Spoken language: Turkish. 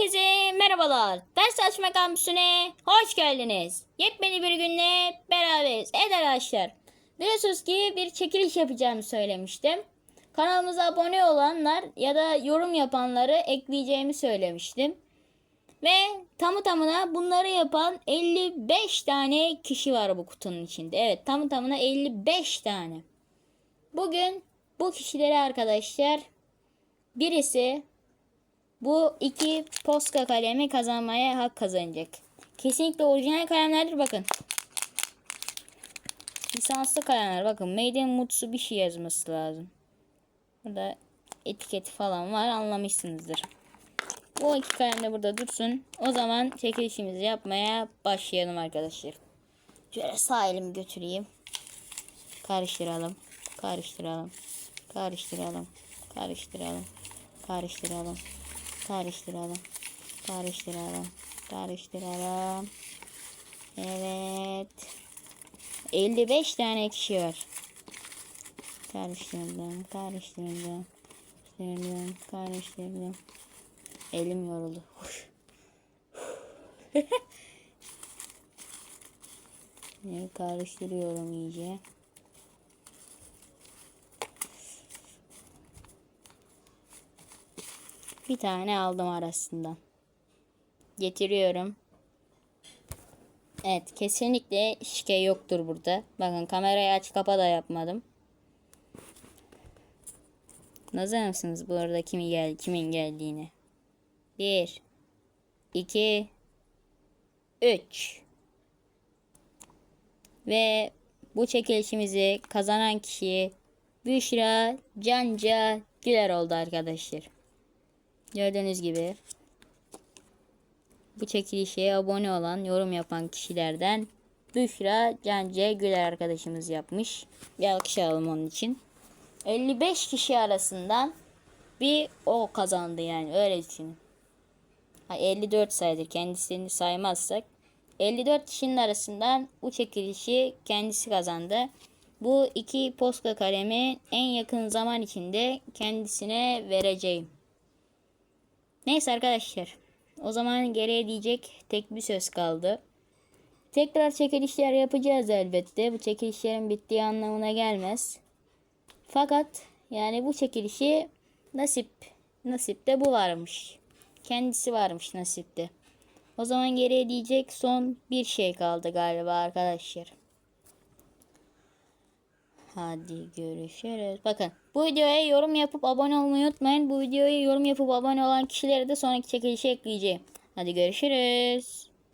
Herkese merhabalar. Ders açma kampüsüne hoş geldiniz. Yepyeni bir günle beraberiz. Evet arkadaşlar. Biliyorsunuz ki bir çekiliş yapacağımı söylemiştim. Kanalımıza abone olanlar ya da yorum yapanları ekleyeceğimi söylemiştim. Ve tamı tamına bunları yapan 55 tane kişi var bu kutunun içinde. Evet tamı tamına 55 tane. Bugün bu kişileri arkadaşlar birisi bu iki poska kalemi kazanmaya hak kazanacak. Kesinlikle orijinal kalemlerdir bakın. Lisanslı kalemler bakın. Made in Mitsubishi yazması lazım. Burada etiketi falan var anlamışsınızdır. Bu iki kalem de burada dursun. O zaman çekilişimizi yapmaya başlayalım arkadaşlar. Şöyle sağ elimi götüreyim. Karıştıralım. Karıştıralım. Karıştıralım. Karıştıralım. Karıştıralım. Karıştıralım. Karıştıralım. Karıştıralım. Evet. 55 tane kişi var. Karıştırdım. Karıştırdım. Karıştırdım. Karıştırdım. Elim yoruldu. Karıştırıyorum iyice. Bir tane aldım arasından. Getiriyorum. Evet kesinlikle şike yoktur burada. Bakın kamerayı aç kapa da yapmadım. Nazar mısınız bu arada kimi gel kimin geldiğini? 1 2 3 Ve bu çekilişimizi kazanan kişi Büşra Canca Güler oldu arkadaşlar. Gördüğünüz gibi bu çekilişe abone olan, yorum yapan kişilerden Büşra Cance Güler arkadaşımız yapmış. Bir alkış alalım onun için. 55 kişi arasından bir o kazandı yani öyle düşünün. Ha, 54 sayılır kendisini saymazsak. 54 kişinin arasından bu çekilişi kendisi kazandı. Bu iki posta kalemi en yakın zaman içinde kendisine vereceğim. Neyse arkadaşlar. O zaman geriye diyecek tek bir söz kaldı. Tekrar çekilişler yapacağız elbette. Bu çekilişlerin bittiği anlamına gelmez. Fakat yani bu çekilişi nasip nasipte bu varmış. Kendisi varmış nasipte. O zaman geriye diyecek son bir şey kaldı galiba arkadaşlar. Hadi görüşürüz. Bakın bu videoya yorum yapıp abone olmayı unutmayın. Bu videoya yorum yapıp abone olan kişileri de sonraki çekilişe ekleyeceğim. Hadi görüşürüz.